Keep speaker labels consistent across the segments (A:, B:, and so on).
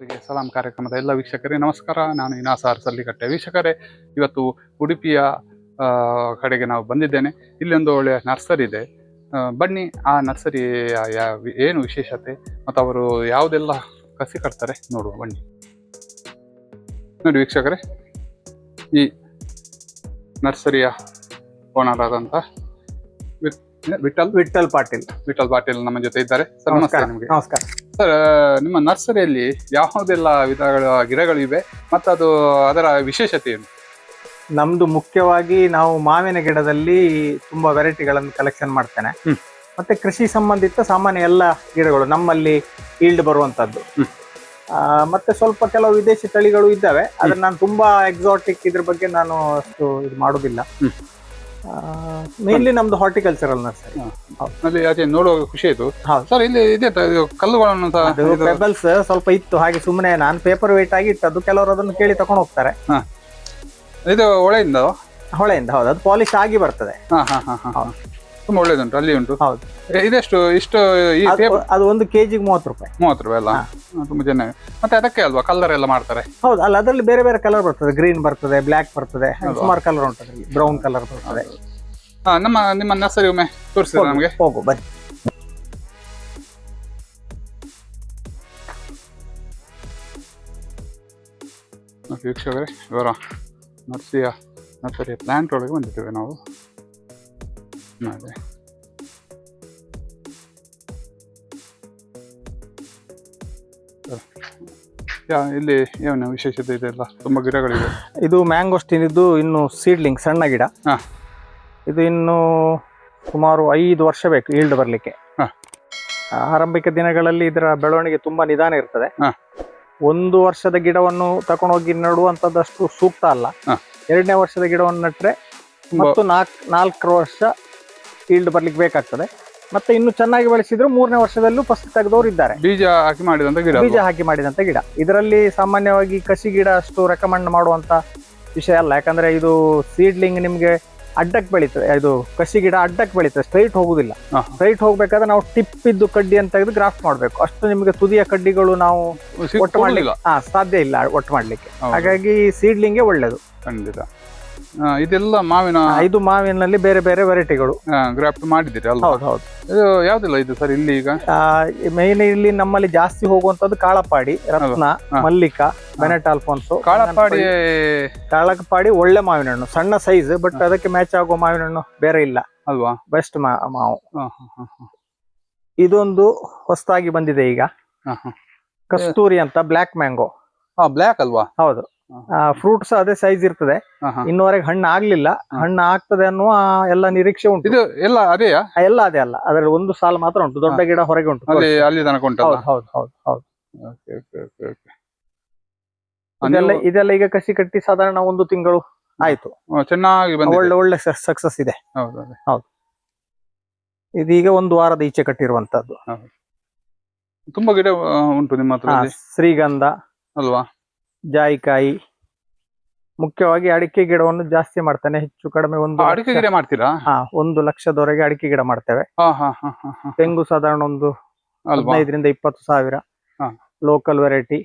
A: ವೀಕ್ಷಕರಿಗೆ ಸಲಾಂ ಕಾರ್ಯಕ್ರಮದ ಎಲ್ಲ ವೀಕ್ಷಕರಿಗೆ ನಮಸ್ಕಾರ. ನಾನು ಇನಾಸಾರ್ ಸಲ್ಲಿಕಟ್ಟೆ ವೀಕ್ಷಕರೇ ಇವತ್ತು ಉಡುಪಿಯ ಕಡೆಗೆ ನಾವು ಬಂದಿದ್ದೇನೆ. ಇಲ್ಲಿ ಒಂದು ಒಳ್ಳೆಯ ನರ್ಸರಿ ಇದೆ. ಬನ್ನಿ ಆ ನರ್ಸರಿಯ ಯಾ- ಏನು ವಿಶೇಷತೆ ಮತ್ತು ಅವರು ಯಾವುದೆಲ್ಲ ಕಸಿ ಕಟ್ತಾರೆ ನೋಡುವ ಬನ್ನಿ. ನೋಡಿ ವೀಕ್ಷಕರೇ ಈ ನರ್ಸರಿಯ ಓನರ್ ಆದಂತ ವಿಟ್- ವಿಠಲ್?
B: ವಿಠಲ್ ಪಾಟೀಲ್.
A: ವಿಠಲ್ ಪಾಟೀಲ್ ನಮ್ಮ ಜೊತೆ ಇದ್ದಾರೆ. ಸರ್
B: ನಮಸ್ಕಾರ
A: ನಿಮಗೆ.
B: ನಮಸ್ಕಾರ.
A: ಸರ್ ನಿಮ್ಮ ನರ್ಸರಿಯಲ್ಲಿ ಯಾವುದೆಲ್ಲ ವಿಧಗಳ ಗಿಡಗಳಿವೆ ಮತ್ತು ಅದು ಅದರ ವಿಶೇಷತೆ ಏನು?
B: ನಮ್ದು ಮುಖ್ಯವಾಗಿ ನಾವು ಮಾವಿನ ಗಿಡದಲ್ಲಿ ತುಂಬಾ ವೆರೈಟಿಗಳನ್ನು ಕಲೆಕ್ಷನ್ ಮಾಡ್ತೇನೆ. ಮತ್ತು ಕೃಷಿ ಸಂಬಂಧಿತ ಸಾಮಾನ್ಯ ಎಲ್ಲ ಗಿಡಗಳು ನಮ್ಮಲ್ಲಿ ಈಲ್ಡ್ ಬರುವಂತದ್ದು ಮತ್ತೆ ಸ್ವಲ್ಪ ಕೆಲವು ವಿದೇಶಿ ತಳಿಗಳು ಇದ್ದಾವೆ. ಆದ್ರೆ ನಾನು ತುಂಬಾ ಎಕ್ಸಾಟಿಕ್ ಇದ್ರ ಬಗ್ಗೆ ನಾನು ಅಷ್ಟು ಇದು ಮಾಡುದಿಲ್ಲ. ಮೇನ್ಲಿ ನಮ್ದು ಹಾರ್ಟಿಕಲ್ಚರಲ್ ನರ್ಸರಿ
A: ಅಲ್ಲಿ ಅದೇ ನೋಡುವಾಗ ಖುಷಿ ಆಯ್ತು. ಸರ್ ಇಲ್ಲಿ ಇದೆ ಕಲ್ಲುಗಳನ್ನು
B: ಪೆಬಲ್ಸ್ ಸ್ವಲ್ಪ ಇತ್ತು ಹಾಗೆ ಸುಮ್ಮನೆ ನಾನು ಪೇಪರ್ ವೇಟ್ ಆಗಿ ಇಟ್ಟದ್ದು ಕೆಲವರು ಅದನ್ನು ಕೇಳಿ ತಕೊಂಡು ಹೋಗ್ತಾರೆ.
A: ಇದು ಹೊಳೆಯಿಂದ?
B: ಹೊಳೆಯಿಂದ ಹೌದು. ಅದು ಪಾಲಿಶ್ ಆಗಿ ಬರ್ತದೆ.
A: ಹಾ ಹಾ ಹಾ ಹಾ.
B: ಹೌದು.
A: ತುಂಬಾ ಒಳ್ಳೇದುಂಟು ಅಲ್ಲಿ ಉಂಟು.
B: ಹೌದು.
A: ಇದೆಷ್ಟು ಇಷ್ಟು ಈ
B: ಅದು- ಒಂದು ಕೆಜಿಗೆ ಮೂವತ್ತು ರೂಪಾಯಿ.
A: ಮೂವತ್ತು ರೂಪಾಯಿ ಅಲ್ಲ? ತುಂಬಾ ಚೆನ್ನಾಗಿ ಮತ್ತೆ ಅದಕ್ಕೆ ಅಲ್ವಾ ಕಲರ್ ಎಲ್ಲ ಮಾಡ್ತಾರೆ?
B: ಹೌದು ಅಲ್ಲ ಅದರಲ್ಲಿ ಬೇರೆ ಬೇರೆ ಕಲರ್ ಬರ್ತದೆ. ಗ್ರೀನ್ ಬರ್ತದೆ ಬ್ಲ್ಯಾಕ್ ಬರ್ತದೆ? ಸುಮಾರು ಕಲರ್ ಉಂಟು ಅದರಲ್ಲಿ. ಬ್ರೌನ್ ಕಲರ್ ಬರ್ತದೆ.
A: ಹಾ ನಮ್ಮ ನಿಮ್ಮ ನರ್ಸರಿ ಒಮ್ಮೆ ತೋರಿಸಿದ್ರೆ ನಮಗೆ.
B: ಹೋಗು ಬನ್ನಿ.
A: ವೀಕ್ಷಕರೇ ಇವರ ನರ್ಸಿಯ ನರ್ಸರಿಯ ಪ್ಲಾಂಟ್ ಒಳಗೆ ಬಂದಿದ್ದೇವೆ ನಾವು. ಅದೇ ಯಾ ಇಲ್ಲಿ ಏನು ವಿಶೇಷತೆ ಇದೆ ಎಲ್ಲ. ತುಂಬ ಗಿಡಗಳಿವೆ.
B: ಇದು ಮ್ಯಾಂಗೋಸ್ಟಿನ್ ಇದು ಇನ್ನು ಸೀಡ್ಲಿಂಗ್ ಸಣ್ಣ ಗಿಡ.
A: ಹಾ.
B: ಇದು ಇನ್ನು ಸುಮಾರು ಐದು ವರ್ಷ ಬೇಕು ಈಲ್ಡ್ ಬರಲಿಕ್ಕೆ. ಆರಂಭಿಕ ದಿನಗಳಲ್ಲಿ ಇದರ ಬೆಳವಣಿಗೆ ತುಂಬಾ ನಿಧಾನ ಇರ್ತದೆ.
A: ಹಾ.
B: ಒಂದು ವರ್ಷದ ಗಿಡವನ್ನು ತಕೊಂಡೋಗಿ ನೆಡುವಂಥದ್ದಷ್ಟು ಸೂಕ್ತ ಅಲ್ಲ. ಎರಡನೇ ವರ್ಷದ ಗಿಡವನ್ನು ನೆಟ್ರೆ ಮತ್ತು ನಾಲ್ಕು ನಾಲ್ಕು ವರ್ಷ ಈಲ್ಡ್ ಬರ್ಲಿಕ್ಕೆ ಬೇಕಾಗ್ತದೆ. ಮತ್ತೆ ಇನ್ನು ಚೆನ್ನಾಗಿ ಬೆಳೆಸಿದ್ರು ಮೂರನೇ ವರ್ಷದಲ್ಲೂ ಫಸ್ಟ್ ತೆಗೆದವರು ಇದ್ದಾರೆ
A: ಬೀಜ ಹಾಕಿ ಮಾಡಿದಂತ ಗಿಡ
B: ಬೀಜ ಹಾಕಿ ಮಾಡಿದಂತ ಗಿಡ. ಇದರಲ್ಲಿ ಸಾಮಾನ್ಯವಾಗಿ ಕಸಿ ಗಿಡ ಅಷ್ಟು ರೆಕಮೆಂಡ್ ಮಾಡುವಂತ ವಿಷಯ ಅಲ್ಲ. ಯಾಕಂದ್ರೆ ಇದು ಸೀಡ್ಲಿಂಗ್ ನಿಮ್ಗೆ ಅಡ್ಡಕ್ಕೆ ಬೆಳೀತದೆ. ಇದು ಕಸಿ ಗಿಡ ಅಡ್ಡಕ್ಕೆ ಬೆಳೀತದೆ. ಸ್ಟ್ರೈಟ್ ಹೋಗುದಿಲ್ಲ. ಸ್ಟ್ರೈಟ್ ಹೋಗ್ಬೇಕಾದ್ರೆ ನಾವು ಟಿಪ್ ಇದ್ದು ಅಂತ ತೆಗೆದು ಗ್ರಾಫ್ಟ್ ಮಾಡಬೇಕು. ಅಷ್ಟು ನಿಮಗೆ ತುದಿಯ ಕಡ್ಡಿಗಳು ನಾವು ಒಟ್ಟು ಮಾಡ್ಲಿಕ್ಕೆ ಹಾ ಸಾಧ್ಯ ಇಲ್ಲ ಒಟ್ಟು ಮಾಡ್ಲಿಕ್ಕೆ. ಹಾಗಾಗಿ ಸೀಡ್ಲಿಂಗೇ ಒಳ್ಳೇದು.
A: ಖಂಡಿತ. ಇದೆಲ್ಲ ಮಾವಿನ
B: ಐದು ಇದು ಮಾವಿನಲ್ಲಿ ಬೇರೆ ಬೇರೆ ವೆರೈಟಿಗಳು.
A: ಗ್ರಾಫ್ಟ್ ಮಾಡಿದ್ದೀರಿ ಅಲ್ಲ
B: ಹೌದು ಹೌದು.
A: ಇದು ಯಾವ್ದಿಲ್ಲ ಇದು ಸರ್ ಇಲ್ಲಿ ಈಗ?
B: ಮೇನ್ ಇಲ್ಲಿ ನಮ್ಮಲ್ಲಿ ಜಾಸ್ತಿ ಹೋಗುವಂತದ್ದು ಕಾಳಪಾಡಿ ರತ್ನ ಮಲ್ಲಿಕ ಬೆನೆಟ್ ಅಲ್ಫೋನ್ಸ್
A: ಕಾಳಪಾಡಿ
B: ಕಾಳಕಪಾಡಿ ಒಳ್ಳೆ ಮಾವಿನ ಹಣ್ಣು ಸಣ್ಣ ಸೈಜ್ ಬಟ್ ಅದಕ್ಕೆ ಮ್ಯಾಚ್ ಆಗೋ ಮಾವಿನ ಹಣ್ಣು ಬೇರೆ ಇಲ್ಲ.
A: ಅಲ್ವಾ?
B: ಬೆಸ್ಟ್ ಮಾವು. ಇದೊಂದು ಹೊಸದಾಗಿ ಬಂದಿದೆ ಈಗ. ಕಸ್ತೂರಿ ಅಂತ ಬ್ಲ್ಯಾಕ್ ಮ್ಯಾಂಗೋ
A: ಹಾ ಬ್ಲ್ಯಾಕ್ ಅಲ್ವಾ?
B: ಹೌದು. ಫ್ರೂಟ್ಸ್ ಅದೇ ಸೈಜ್ ಇರ್ತದೆ. ಇನ್ನುವರೆಗೆ ಹಣ್ಣು ಆಗ್ಲಿಲ್ಲ. ಹಣ್ಣು ಆಗ್ತದೆ ಅನ್ನುವ ಎಲ್ಲ ನಿರೀಕ್ಷೆ ಉಂಟು.
A: ಇದು ಎಲ್ಲ ಅದೇಯಾ?
B: ಎಲ್ಲ ಅದೇ ಅಲ್ಲ. ಅದರಲ್ಲಿ ಒಂದು ಸಾಲು ಮಾತ್ರ ಉಂಟು. ದೊಡ್ಡ ಗಿಡ ಹೊರಗೆ ಉಂಟು.
A: ಅಲ್ಲಿ ತನಕ
B: ಹೌದು ಹೌದು. ಇದೆಲ್ಲ ಇದೆಲ್ಲ ಈಗ ಕಸಿ ಕಟ್ಟಿ ಸಾಧಾರಣ ಒಂದು ತಿಂಗಳು ಆಯ್ತು.
A: ಚೆನ್ನಾಗಿ
B: ಒಳ್ಳೆ ಒಳ್ಳೆ ಸಕ್ಸಸ್ ಇದೆ.
A: ಹೌದು.
B: ಇದೀಗ ಒಂದು ವಾರದ ಈಚೆ ಕಟ್ಟಿರುವಂತದ್ದು
A: ತುಂಬಾ ಗಿಡ ಉಂಟು ನಿಮ್ಮ ಹತ್ರ
B: ಶ್ರೀಗಂಧ.
A: ಅಲ್ವಾ?
B: ಜಾಯಿಕಾಯಿ. ಮುಖ್ಯವಾಗಿ ಅಡಿಕೆ ಗಿಡವನ್ನು ಜಾಸ್ತಿ ಮಾಡ್ತಾನೆ ಹೆಚ್ಚು ಕಡಿಮೆ ಒಂದು
A: ಅಡಿಕೆ ಗಿಡ ಮಾಡ್ತೀರಾ?
B: ಹಾ ಒಂದು ಲಕ್ಷದವರೆಗೆ ಅಡಿಕೆ ಗಿಡ ಮಾಡ್ತೇವೆ. ತೆಂಗು ಸಾಧಾರಣ ಒಂದು ಹದಿನೈದರಿಂದ ಇಪ್ಪತ್ತು ಸಾವಿರ. ಲೋಕಲ್ ವೆರೈಟಿ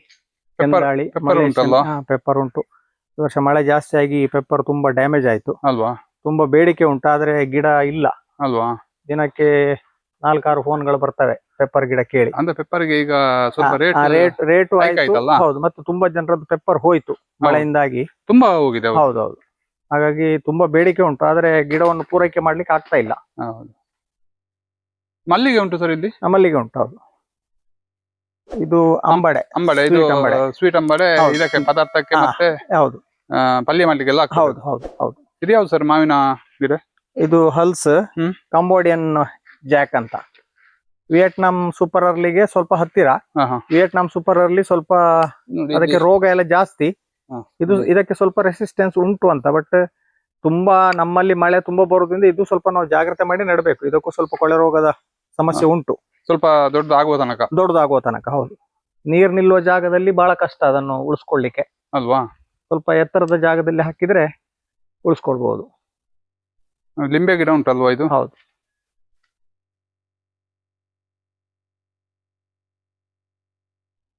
B: ಕೆಂದಾಳಿ ಪೆಪ್ಪರ್ ಉಂಟು. ಈ ವರ್ಷ ಮಳೆ ಜಾಸ್ತಿ ಆಗಿ ಪೆಪ್ಪರ್ ತುಂಬಾ ಡ್ಯಾಮೇಜ್ ಆಯ್ತು.
A: ಅಲ್ವಾ?
B: ತುಂಬಾ ಬೇಡಿಕೆ ಉಂಟು ಆದ್ರೆ ಗಿಡ ಇಲ್ಲ.
A: ಅಲ್ವಾ?
B: ದಿನಕ್ಕೆ ನಾಲ್ಕಾರು ಫೋನ್ಗಳು ಬರ್ತವೆ ಪೆಪ್ಪರ್ ಗಿಡ ಕೇಳಿ.
A: ಅಂದ್ರೆ ಪೆಪ್ಪರ್ಗೆ ಈಗ ಸ್ವಲ್ಪ ರೇಟ್
B: ರೇಟ್
A: ಆಯ್ತಲ್ಲ?
B: ಹೌದು ಮತ್ತೆ ತುಂಬಾ ಜನರದ್ದು ಪೆಪ್ಪರ್ ಹೋಯ್ತು ಮಳೆಯಿಂದಾಗಿ.
A: ತುಂಬಾ ಹೋಗಿದೆ ಹೌದು.
B: ಹೌದೌದು ಹಾಗಾಗಿ ತುಂಬಾ ಬೇಡಿಕೆ ಉಂಟು ಆದ್ರೆ ಗಿಡವನ್ನು ಪೂರೈಕೆ ಮಾಡ್ಲಿಕ್ಕೆ ಆಗ್ತಾ ಇಲ್ಲ.
A: ಮಲ್ಲಿಗೆ ಉಂಟು ಸರ್ ಇಲ್ಲಿ?
B: ಮಲ್ಲಿಗೆ ಉಂಟು ಹೌದು. ಇದು ಅಂಬಡೆ
A: ಅಂಬಡೆ ಇದು. ಸ್ವೀಟ್ ಅಂಬಡೆ ಇದಕ್ಕೆ ಪದಾರ್ಥಕ್ಕೆ ಮತ್ತೆ
B: ಹೌದು.
A: ಪಲ್ಯ ಮಾಡ್ಲಿಕ್ಕೆಲ್ಲ.
B: ಹೌದು ಹೌದು ಹೌದು.
A: ಇದು ಯಾವ್ದು ಸರ್ ಮಾವಿನ ಗಿಡ?
B: ಇದು ಹಲ್ಸ್. ಕಂಬೋಡಿಯನ್ ಜಾಕ್ ಅಂತ. ವಿಯೆಟ್ನಾಂ ಸೂಪರ್ ಅರ್ಲಿಗೆ ಸ್ವಲ್ಪ ಹತ್ತಿರ. ವಿಯೆಟ್ನಾಂ ಸೂಪರ್ ಅರ್ಲಿ ಸ್ವಲ್ಪ ಅದಕ್ಕೆ ರೋಗ ಎಲ್ಲ ಜಾಸ್ತಿ. ಇದು ಇದಕ್ಕೆ ಸ್ವಲ್ಪ ರೆಸಿಸ್ಟೆನ್ಸ್ ಉಂಟು ಅಂತ ಬಟ್ ತುಂಬಾ ನಮ್ಮಲ್ಲಿ ಮಳೆ ತುಂಬಾ ಬರೋದ್ರಿಂದ ಇದು ಸ್ವಲ್ಪ ನಾವು ಜಾಗ್ರತೆ ಮಾಡಿ ನೆಡಬೇಕು. ಇದಕ್ಕೂ ಸ್ವಲ್ಪ ಕೊಳೆ ರೋಗದ ಸಮಸ್ಯೆ ಉಂಟು.
A: ಸ್ವಲ್ಪ ದೊಡ್ಡದಾಗುವ ತನಕ.
B: ದೊಡ್ಡದಾಗುವ ತನಕ ಹೌದು. ನೀರ್ ನಿಲ್ಲುವ ಜಾಗದಲ್ಲಿ ಬಹಳ ಕಷ್ಟ ಅದನ್ನು ಉಳಿಸ್ಕೊಳ್ಳಿಕ್ಕೆ.
A: ಅಲ್ವಾ?
B: ಸ್ವಲ್ಪ ಎತ್ತರದ ಜಾಗದಲ್ಲಿ ಹಾಕಿದ್ರೆ ಉಳಿಸ್ಕೊಳ್ಬಹುದು
A: ಲಿಂಬೆ ಗಿಡ ಉಂಟಲ್ವಾ ಇದು?
B: ಹೌದು.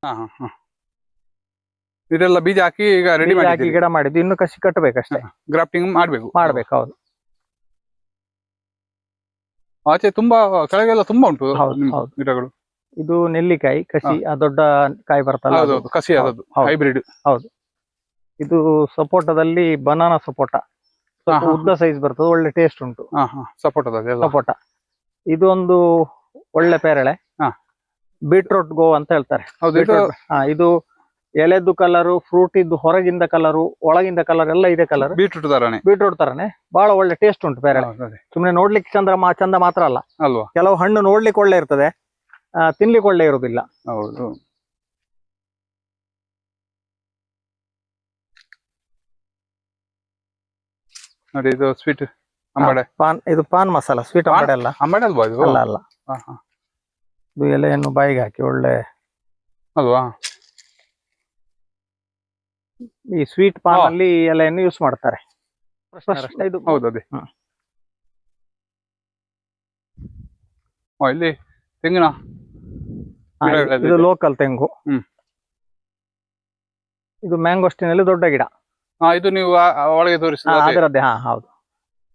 A: ಹಾ ಹಾ ಹಾ. ಇದೆಲ್ಲ ಬೀಜ ಹಾಕಿ ಈಗ ರೆಡಿ
B: ಬೀಜ ಹಾಕಿ
A: ಮಾಡಿ
B: ಗಿಡ ಮಾಡಿದ್ದು. ಇನ್ನು ಕಸಿ ಕಟ್ಟಬೇಕಷ್ಟೇ
A: ಗ್ರಾಫ್ಟಿಂಗ್ ಮಾಡ್ಬೇಕು.
B: ಮಾಡ್ಬೇಕು ಹೌದು.
A: ಆಚೆ ತುಂಬಾ ಕೆಳಗೆಲ್ಲ ತುಂಬಾ ಉಂಟು
B: ಹೌದು,
A: ನಿಮ್ದು
B: ಹೌದು.
A: ಗಿಡಗಳು.
B: ಇದು ನೆಲ್ಲಿಕಾಯಿ ಕಸಿ ಆ ದೊಡ್ಡ ಕಾಯಿ ಬರ್ತಲ್ಲ ಅದು.
A: ಹೌದೌದು ಕಸಿ ಹೈಬ್ರಿಡ್
B: ಹೌದು.
A: ಹೈಬ್ರಿಡ್
B: ಇದು ಸಪೋಟದಲ್ಲಿ ಬನಾನಾ ಸಪೋಟ. ಸ್ವಲ್ಪ. ಉದ್ದ ಸೈಜ್ ಬರ್ತದೆ ಒಳ್ಳೆ ಟೇಸ್ಟ್ ಉಂಟು.
A: ಹಾ ಹಾ
B: ಸಪೋಟ. ಇದು ಒಂದು ಒಳ್ಳೆ ಪೇರಳೆ.
A: ಹಾ.
B: ಬೀಟ್ರೂಟ್ ಗೋ ಅಂತ ಹೇಳ್ತಾರೆ.
A: ಹೌದು ಇದು
B: ಎಲೆದ್ದು ಎಲೆದು ಕಲರು ಫ್ರೂಟ್ ಇದ್ದು ಹೊರಗಿಂದ ಕಲರು ಒಳಗಿಂದ ಕಲರ್ ಎಲ್ಲ ಇದೆ ಕಲರ್.
A: ಬೀಟ್ರೂಟ್ ತರಾನೆ.
B: ಬೀಟ್ರೂಟ್ ತರನೇ. ಬಹಳ ಒಳ್ಳೆ ಟೇಸ್ಟ್ ಉಂಟು
A: ಬೇರೆ.
B: ಸುಮ್ನೆ ನೋಡ್ಲಿಕ್ಕೆ ಚಂದ್ರ ಚಂದ ಮಾತ್ರ ಅಲ್ಲ.
A: ಅಲ್ವಾ?
B: ಕೆಲವು ಹಣ್ಣು ನೋಡ್ಲಿಕ್ಕೆ ಒಳ್ಳೆ ಇರ್ತದೆ. ತಿನ್ಲಿಕ್ಕೆ ಒಳ್ಳೆ ಇರುದಿಲ್ಲ.
A: ಹೌದು. ನೋಡಿ ಇದು ಸ್ವೀಟ್ ಅಂಬಡೆ.
B: ಪಾನ್ ಇದು ಪಾನ್ ಮಸಾಲ ಸ್ವೀಟ್ ಅಂಬಾಡೆ ಅಲ್ಲ.
A: ಅಂಬಡೆ ಅಲ್ವಾ ಇದು?
B: ಅಲ್ಲ ಅಲ್ಲ.
A: ಹಾ, ಹಾ.
B: ಇದು ಎಲೆಯನ್ನು ಬಾಯಿಗೆ ಹಾಕಿ ಒಳ್ಳೆ
A: ಅಲ್ವಾ?
B: ಈ ಸ್ವೀಟ್ ಪಾನ್ ಅಲ್ಲಿ ಎಲೆಯನ್ನು ಯೂಸ್ ಮಾಡ್ತಾರೆ. ಇದು
A: ಹೌದು ಅದೇ. ಇಲ್ಲಿ ತೆಂಗಿನ
B: ಇದು-. ಲೋಕಲ್ ತೆಂಗು. ಇದು ಮ್ಯಾಂಗೋಸ್ಟಿನಲ್ಲಿ ದೊಡ್ಡ ಗಿಡ.
A: ಇದು ನೀವು ಒಳಗೆ ತೋರಿಸಿ
B: ಅದರದ್ದೇ. ಹಾ ಹೌದು.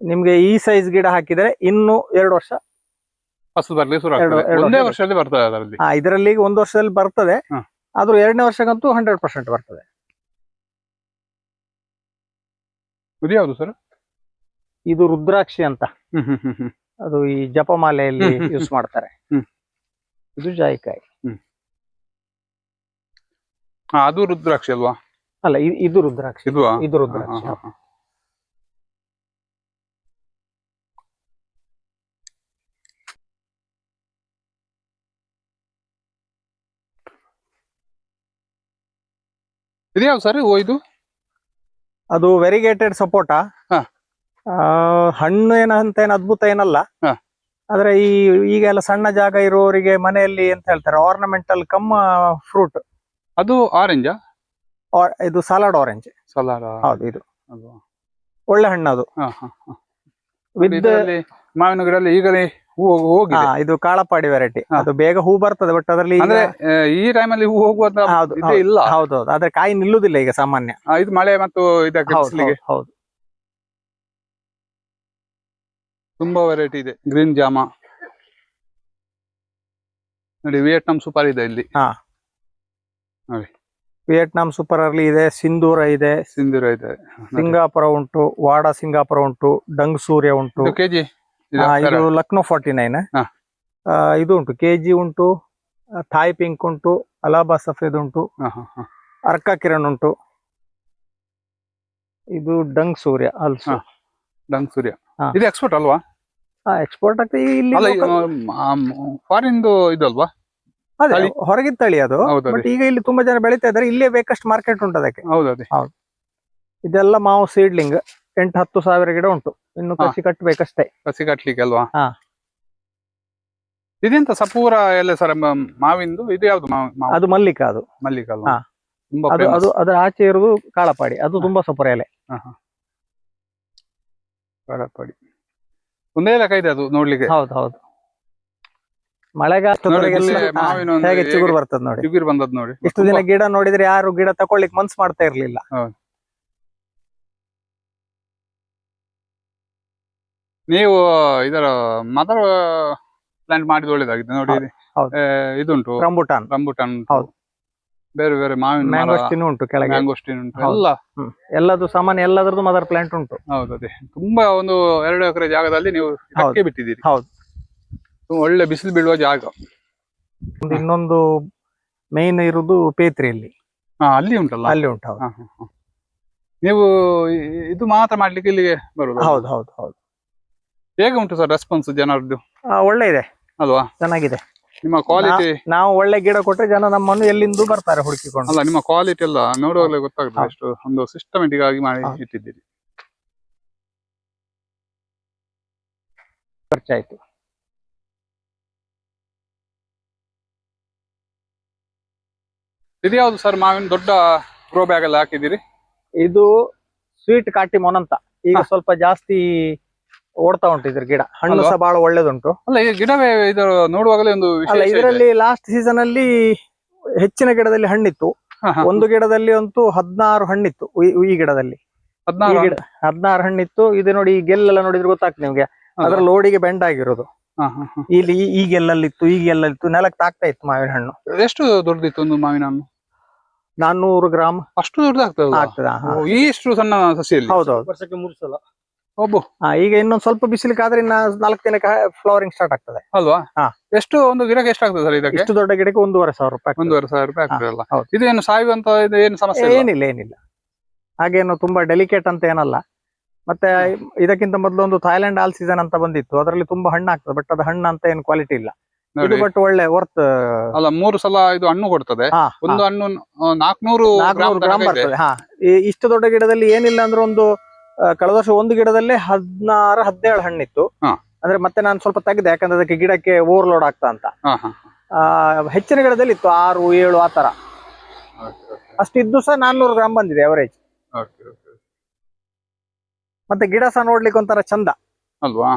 B: ನಿಮ್ಗೆ ಈ ಸೈಜ್ ಗಿಡ ಹಾಕಿದ್ರೆ ಇನ್ನು ಎರಡು ವರ್ಷ
A: ಫಸಲು ಬರ್ಲಿ ಶುರು ಆಗ್ತದೆ.
B: ಎರಡು
A: ಒಂದೇ
B: ವರ್ಷ
A: ವರ್ಷದಲ್ಲಿ ಬರ್ತದೆ ಅದರಲ್ಲಿ.
B: ಹಾ ಇದರಲ್ಲಿ ಒಂದು ವರ್ಷದಲ್ಲಿ ಬರ್ತದೆ.
A: ಹಾ.
B: ಆದ್ರೂ ಎರಡನೇ ವರ್ಷಕ್ಕಂತೂ ಹಂಡ್ರೆಡ್ ಪರ್ಸೆಂಟ್ ಬರ್ತದೆ.
A: ಇದು ಯಾವುದು ಸರ್
B: ಇದು ರುದ್ರಾಕ್ಷಿ ಅಂತ.
A: ಹ್ಮ್ ಹ್ಮ್ ಹ್ಮ್ ಹ್ಮ್.
B: ಅದು ಈ ಜಪಮಾಲೆಯಲ್ಲಿ
A: ಹ್ಮ್, ಹ್ಮ್,
B: ಯೂಸ್ ಮಾಡ್ತಾರೆ.
A: ಹ್ಮ್.
B: ಇದು ಜಾಯಿಕಾಯಿ.
A: ಹಾ ಅದು ರುದ್ರಾಕ್ಷಿ ಅಲ್ವಾ?
B: ಅಲ್ಲ ಇ- ಇದು ರುದ್ರಾಕ್ಷಿ.
A: ಇದುವಾ?
B: ಇದು ರುದ್ರಾಕ್ಷಿ
A: ಹಾ, ಹಾ, ಹಾ. ಇದು ಯಾವ್ದು ಸರ್ ಓ ಇದು?
B: ಅದು ವೆರಿಗೇಟೆಡ್ ಸಪೋಟ
A: ಹಾ.
B: ಹಣ್ಣು ಏನಂತ ಏನು ಅದ್ಭುತ ಏನಲ್ಲ.
A: ಹಾ.
B: ಆದ್ರೆ ಈ ಈಗ ಎಲ್ಲ ಸಣ್ಣ ಜಾಗ ಇರುವವರಿಗೆ ಮನೆಯಲ್ಲಿ ಅಂತ ಹೇಳ್ತಾರೆ. ಆರ್ನಮೆಂಟಲ್ ಕಮ್ ಫ್ರೂಟ್
A: ಅದು ಆರೆಂಜಾ
B: ಇದು ಸಲಾಡ್ ಆರೆಂಜ್
A: ಸಲಾಡ
B: ಹೌದು ಇದು. ಒಳ್ಳೆ ಹಣ್ಣು ಅದು. ವಿತ್
A: ಮಾವಿನ ಗಿಡ ಈಗಲೇ ಹೋಗ್-
B: ಇದು ಕಾಳಪಾಡಿ ವೆರೈಟಿ ಅದು ಬೇಗ ಹೂ ಬರ್ತದೆ ಬಟ್ ಅದರಲ್ಲಿ
A: ಈ ಟೈಮಲ್ಲಿ ಹೂ ಹೋಗುವಂತ ಇದೇ ಇಲ್ಲ.
B: ಹೌದೌದು. ಆದ್ರೆ ಕಾಯಿ ನಿಲ್ಲುದಿಲ್ಲ ಈಗ ಸಾಮಾನ್ಯ.
A: ಇದು ಮಳೆ ಮತ್ತು ಇದಕ್ಕೆ
B: ಹೌದು
A: ತುಂಬಾ ವೆರೈಟಿ ಇದೆ. ಗ್ರೀನ್ ಜಾಮ. ನೋಡಿ ವಿಯೆಟ್ನಾಂ ಸೂಪರ್ ಇದೆ ಇಲ್ಲಿ.
B: ವಿಯೆಟ್ನಾಂ ಸೂಪರ್ ಅರ್ಲಿ ಇದೆ ಸಿಂಧೂರ ಇದೆ.
A: ಸಿಂಧೂರ ಇದೆ.
B: ಸಿಂಗಾಪುರ ಉಂಟು ವಾಡಾ ಸಿಂಗಾಪುರ ಉಂಟು ಡಂಗ್ ಸೂರ್ಯ ಉಂಟು.
A: ಕೆಜಿ?
B: ಇದು ಲಕ್ನೋ ಫಾರ್ಟಿ ನೈನ್. ಇದು ಉಂಟು ಕೆಜಿ ಉಂಟು ಥಾಯ್ ಪಿಂಕ್ ಉಂಟು ಅಲಾಬಾ ಸಫೇದ್ ಉಂಟು ಅರ್ಕ ಕಿರಣ್ ಉಂಟು. ಇದು ಡಂಗ್ ಸೂರ್ಯ ಅಲ್ಸು
A: ಡಂಗ್ ಸೂರ್ಯ. ಇದು ಎಕ್ಸ್ಪೋರ್ಟ್ ಅಲ್ವಾ?
B: ಎಕ್ಸ್ಪೋರ್ಟ್ ಆಗ್ತದೆ ಇಲ್ಲಿ
A: ಫಾರಿನ್
B: ಅದೇ. ಹೊರಗಿನ ತಳಿ ಅದು. ಬಟ್ ಈಗ ಇಲ್ಲಿ ತುಂಬಾ ಜನ ಬೆಳೀತಾ ಇದಾರೆ ಇಲ್ಲೇ ಬೇಕಷ್ಟು ಮಾರ್ಕೆಟ್ ಉಂಟು ಅದಕ್ಕೆ.
A: ಹೌದು
B: ಇದೆಲ್ಲ ಮಾವು ಸೀಡ್ಲಿಂಗ್ ಎಂಟು ಹತ್ತು ಸಾವಿರ ಗಿಡ ಉಂಟು. ಇನ್ನು. ಕಸಿ ಕಟ್ಟಬೇಕಷ್ಟೇ
A: ಕಸಿ ಕಟ್ಲಿಕ್ಕೆ ಅಲ್ವಾ
B: ಹಾ.
A: ಇದೆಂತ ಸಪೂರ ಎಲ್ಲ ಸರ್ ಮಾವಿಂದು? ಇದು ಯಾವ್ದು?
B: ಅದು ಮಲ್ಲಿಕ ಅದು.
A: ಮಲ್ಲಿಕ ಅಲ್ವಾ
B: ಅದು. ಅದು ಅದರ ಆಚೆ ಇರುವುದು ಕಾಳಪಾಡಿ. ಅದು ತುಂಬಾ ಸಪೂರ ಎಲೆ.
A: ಕಾರಪ್ಪಾಡಿ ಒಂದೇ ಲೆಕ್ಕ ಇದೆ ಅದು ನೋಡ್ಲಿಕ್ಕೆ?
B: ಹೌದು ಹೌದು.
A: ಮಳೆಗಾಲ
B: ಹೇಗೆ ಚಿಗುರು
A: ಬರ್ತದ
B: ಬರ್ತದೆ ನೋಡಿ.
A: ಚಿಗುರು ಬಂದದ್ ನೋಡಿ.
B: ಇಷ್ಟು ದಿನ ಗಿಡ ನೋಡಿದ್ರೆ ಯಾರು ಗಿಡ ತಕೊಳ್ಳಿಕ್ ಮನ್ಸ್ ಮಾಡ್ತಾ ಇರ್ಲಿಲ್ಲ.
A: ನೀವು ಇದರ ಮದರ್ ಪ್ಲಾಂಟ್ ಮಾಡಿದ ಒಳ್ಳೇದಾಗಿದೆ ನೋಡಿ ಇದುಂಟು.
B: ರಂಬುಟಾನ್.
A: ರಂಬುಟಾನ್.
B: ಹೌದು.
A: ಬೇರೆ ಬೇರೆ ಮಾವಿನ
B: ಮ್ಯಾಂಗೋಸ್ಟಿನ್ ಉಂಟು ಕೆಳಗೆ.
A: ಮ್ಯಾಂಗೋಸ್ಟಿನ್ ಉಂಟು. ಎಲ್ಲ.
B: ಎಲ್ಲದು ಸಾಮಾನ್ಯ ಎಲ್ಲದರದ್ದು ಮದರ್ ಪ್ಲಾಂಟ್ ಉಂಟು.
A: ಹೌದು ಅದೇ. ತುಂಬಾ ಒಂದು ಎರಡು ಎಕರೆ ಜಾಗದಲ್ಲಿ ನೀವು ಹಾಕಿ ಬಿಟ್ಟಿದ್ದೀರಿ.
B: ಹೌದು.
A: ಒಳ್ಳೆ ಬಿಸಿಲು ಬೀಳುವ ಜಾಗ.
B: ಒಂದು ಇನ್ನೊಂದು ಮೇನ್ ಇರುವುದು ಪೇತ್ರಿಯಲ್ಲಿ.
A: ಹಾ ಅಲ್ಲಿ ಉಂಟಲ್ಲ?
B: ಅಲ್ಲಿ ಉಂಟು.
A: ನೀವು ಇದು ಮಾತ್ರ ಮಾಡ್ಲಿಕ್ಕೆ ಇಲ್ಲಿಗೆ ಬರುದು?
B: ಹೌದು ಹೌದು ಹೌದು.
A: ಹೇಗೆ ಉಂಟು ಸರ್ ರೆಸ್ಪಾನ್ಸ್ ಜನರದ್ದು?
B: ಒಳ್ಳೆ ಇದೆ
A: ಅಲ್ವಾ?
B: ಚೆನ್ನಾಗಿದೆ.
A: ನಿಮ್ಮ ಕ್ವಾಲಿಟಿ
B: ನಾವು ಒಳ್ಳೆ ಗಿಡ ಕೊಟ್ರೆ ಜನ ನಮ್ಮನ್ನು ಎಲ್ಲಿಂದ ಬರ್ತಾರೆ ಹುಡುಕಿಕೊಂಡು.
A: ಅಲ್ಲ ನಿಮ್ಮ ಕ್ವಾಲಿಟಿ ಎಲ್ಲ ನೋಡುವಾಗಲೇ ಗೊತ್ತಾಗ್ತದೆ
B: ಅಷ್ಟು
A: ಎಷ್ಟು ಒಂದು ಸಿಸ್ಟಮೆಟಿಕ್ ಆಗಿ ಮಾಡಿ. ಇಟ್ಟಿದ್ದೀರಿ.
B: ಖರ್ಚಾಯ್ತು
A: ಇದು ಯಾವ್ದು ಸರ್ ಮಾವಿನ ದೊಡ್ಡ ಗ್ರೋ ಬ್ಯಾಗ್ ಎಲ್ಲ ಹಾಕಿದ್ದೀರಿ?
B: ಇದು ಸ್ವೀಟ್ ಕಾಟಿ ಮೊನಂತ ಈಗ ಸ್ವಲ್ಪ ಜಾಸ್ತಿ ಓಡ್ತಾ ಉಂಟು ಇದ್ರ ಗಿಡ. ಹಣ್ಣು? ಸಹ ಬಹಳ ಒಳ್ಳೇದುಂಟು.
A: ಅಲ್ಲ ಈ ಗಿಡವೇ ಇದು ನೋಡುವಾಗಲೇ ಒಂದು
B: ಅಲ್ಲ. ಇದರಲ್ಲಿ ಲಾಸ್ಟ್ ಸೀಸನ್ ಅಲ್ಲಿ ಹೆಚ್ಚಿನ ಗಿಡದಲ್ಲಿ ಹಣ್ಣಿತ್ತು. ಒಂದು ಗಿಡದಲ್ಲಿ ಅಂತೂ ಹದಿನಾರು ಹಣ್ಣಿತ್ತು ಈ- ಈ ಗಿಡದಲ್ಲಿ.
A: ಹದಿನಾರು
B: ಗಿಡ ಹದಿನಾರು ಹಣ್ಣಿತ್ತು. ಇದು ನೋಡಿ ಈ ಗೆಲ್ಲೆಲ್ಲ ನೋಡಿದ್ರೆ ಗೊತ್ತಾಗ್ತದೆ ನಿಮ್ಗೆ. ಅದ್ರ ಲೋಡಿಗೆ ಬೆಂಡ್ ಆಗಿರೋದು. ಇಲ್ಲಿ ಈ- ಈ ಗೆಲ್ಲಲ್ಲಿತ್ತು ಈ ಗೆಲ್ಲಲ್ಲಿತ್ತು ನೆಲಕ್ಕೆ ತಾಕ್ತಾ ಇತ್ತು ಮಾವಿನ ಹಣ್ಣು.
A: ಎಷ್ಟು ದೊಡ್ಡದಿತ್ತು ಒಂದು ಮಾವಿನ ಹಣ್ಣು?
B: ನಾನ್ನೂರು ಗ್ರಾಮ್.
A: ಅಷ್ಟು ದೊಡ್ಡದಾಗ್ತದೆ
B: ಆಗ್ತದ
A: ಎಷ್ಟು ಸಣ್ಣ ಸಸಿಯಲ್ಲಿ?
B: ಹೌದೌದು.
C: ವರ್ಷಕ್ಕೆ ಮೂರು ಸಲ.
A: ಒಬ್ಬ.
B: ಹಾ, ಈಗ ಇನ್ನೊಂದ್ ಸ್ವಲ್ಪ ಬಿಸಿಲಿಗಾದ್ರೆ ಇನ್ನ ನಾಲ್ಕು ದಿನಕ್ಕೆ ಫ್ಲವರಿಂಗ್ ಸ್ಟಾರ್ಟ್ ಆಗ್ತದೆ.
A: ಅಲ್ವಾ?
B: ಹಾ.
A: ಎಷ್ಟು ಒಂದು ಗಿಡಕ್ಕೆ ಎಷ್ಟಾಗ್ತದೆ ಸರ್ ಇದಕ್ಕೆ?
B: ಎಷ್ಟು ದೊಡ್ಡ ಗಿಡಕ್ಕೆ ಒಂದೂವರೆ ಸಾವಿರ ರೂಪಾಯಿ.
A: ಒಂದೂವರೆ ಸಾವಿರ ರೂಪಾಯಿ ಆಗ್ತದಲ್ಲ
B: ಏನು
A: ಇದೇನು ಸಾಯುವಂತ ಇದು ಏನು ಸಮಸ್ಯೆ
B: ಏನಿಲ್ಲ ಏನಿಲ್ಲ. ಹಾಗೇನು ತುಂಬಾ ಡೆಲಿಕೇಟ್ ಅಂತ ಏನಲ್ಲ. ಮತ್ತೆ ಇದಕ್ಕಿಂತ ಮೊದಲು ಒಂದು ಥೈಲ್ಯಾಂಡ್ ಆಲ್ ಸೀಸನ್ ಅಂತ ಬಂದಿತ್ತು. ಅದರಲ್ಲಿ ತುಂಬಾ ಹಣ್ಣು ಆಗ್ತದೆ ಬಟ್ ಅದು ಹಣ್ಣು ಅಂತ ಏನು ಕ್ವಾಲಿಟಿ ಇಲ್ಲ. ಇದು ಬಟ್ ಒಳ್ಳೆ ವರ್ತ್
A: ಅಲ್ಲ ಮೂರು ಸಲ ಇದು ಹಣ್ಣು ಕೊಡ್ತದೆ. ಒಂದು ಹಣ್ಣು ನಾಲ್ಕನೂರು ಗ್ರಾಮ್.
B: ಬರ್ತದೆ ಹಾ. ಇಷ್ಟು ದೊಡ್ಡ ಗಿಡದಲ್ಲಿ ಏನಿಲ್ಲ ಅಂದ್ರೆ ಒಂದು ಕಳೆದ ವರ್ಷ ಒಂದು ಗಿಡದಲ್ಲಿ ಹದಿನಾರು ಹದಿನೇಳು ಹಣ್ಣಿತ್ತು. ಅಂದ್ರೆ ಮತ್ತೆ ನಾನು ಸ್ವಲ್ಪ ತೆಗೆದೆ ಯಾಕಂದ್ರೆ ಅದಕ್ಕೆ ಗಿಡಕ್ಕೆ ಓವರ್ಲೋಡ್ ಆಗ್ತಾ ಅಂತ. ಹೆಚ್ಚಿನ ಗಿಡದಲ್ಲಿ ಇತ್ತು ಆರು ಏಳು ಆ ತರ. ಅಷ್ಟಿದ್ದು ಸಹ ನಾನ್ನೂರು ಗ್ರಾಮ್ ಬಂದಿದೆ ಅವರೇಜ್. ಮತ್ತೆ ಗಿಡ ಸಹ ನೋಡ್ಲಿಕ್ಕೆ ಒಂಥರ ಚಂದ.
A: ಅಲ್ವಾ?